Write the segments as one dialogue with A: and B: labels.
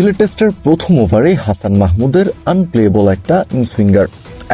A: সিলেট টেস্টের প্রথম ওভারে হাসান মাহমুদের আনপ্লেয়েবল একটা ইনসুইঙ্গার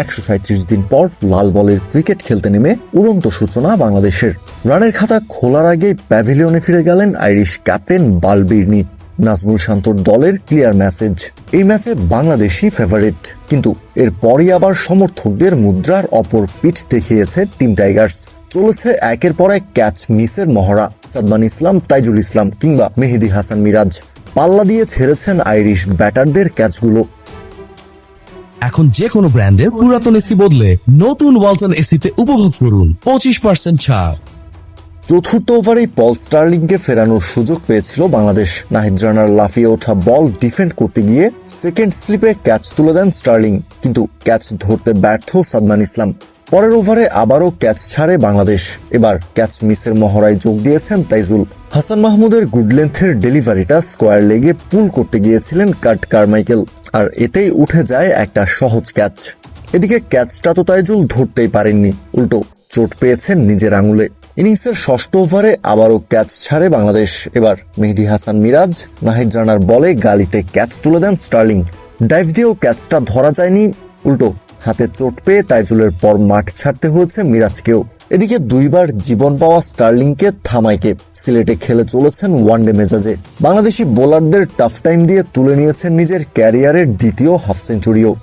A: একশো সাঁত্রিশ দিন পর লাল বলের ক্রিকেট খেলতে নেমে উড়ন্ত সূচনা বাংলাদেশের। রানের খাতা খোলার আগে প্যাভিলিয়নে ফিরে গেলেন আইরিশ ক্যাপ্টেন বালবির্নি। নাজমুল শান্তর দলের ক্লিয়ার মেসেজ এই ম্যাচে বাংলাদেশই ফেভারিট কিন্তু এরপরই আবার সমর্থকদের মুদ্রার অপর পিঠ দেখিয়েছে টিম টাইগার্স। চলেছে একের পর এক ক্যাচ মিসের মহড়া। সাদমান ইসলাম, তাইজুল ইসলাম কিংবা মেহেদি হাসান মিরাজ। পাল্লা দিয়ে ছেড়েছেন আইরিশ ব্যাটারদের ক্যাচগুলো।
B: এখন যে কোনো ব্র্যান্ডের পুরাতন এসি বদলে নতুন ওয়ালটন এসিতে উপভোগ করুন পঁচিশ পার্সেন্ট ছাড়।
A: চতুর্থ ওভারেই পল স্টার্লিংকে ফেরানোর সুযোগ পেয়েছিল বাংলাদেশ। নাহিদ রানার লাফিয়ে ওঠা বল ডিফেন্ড করতে গিয়ে সেকেন্ড স্লিপে ক্যাচ তুলে দেন স্টার্লিং কিন্তু ক্যাচ ধরতে ব্যর্থ সাদমান ইসলাম। পরের ওভারে আবারও ক্যাচ ছাড়ে বাংলাদেশ। এবার ক্যাচ মিসের মহড়ায় যোগ দিয়েছেন তাইজুল। হাসান মাহমুদের গুড লেন্থের ডেলিভারিটা স্কোয়ার লেগে পুল করতে গিয়েছিলেন কাট কারমাইকেল, আর এতেই উঠে যায় একটা সহজ ক্যাচ। এদিকে ক্যাচটা তো তাইজুল ধরতেই পারেননি, উল্টো চোট পেয়েছেন নিজের আঙুলে। ইনিংসের ষষ্ঠ ওভারে আবারও ক্যাচ ছাড়ে বাংলাদেশ। এবার মেহেদি হাসান মিরাজ, নাহিদ রানার বলে গালিতে ক্যাচ তুলে দেন স্টার্লিং। ডাইভ দিয়েও ক্যাচটা ধরা যায়নি, উল্টো হাতে চোট পেয়ে তাইজুলের পর মাঠ ছাড়তে হয়েছে মিরাজকেও। এদিকে দুইবার জীবন পাওয়া স্টার্লিংকে থামাইকে সিলেটে খেলে চলেছেন ওয়ানডে মেজাজে। বাংলাদেশি বোলারদের টাফ টাইম দিয়ে তুলে নিয়েছেন নিজের ক্যারিয়ারের দ্বিতীয় হাফ সেঞ্চুরিও।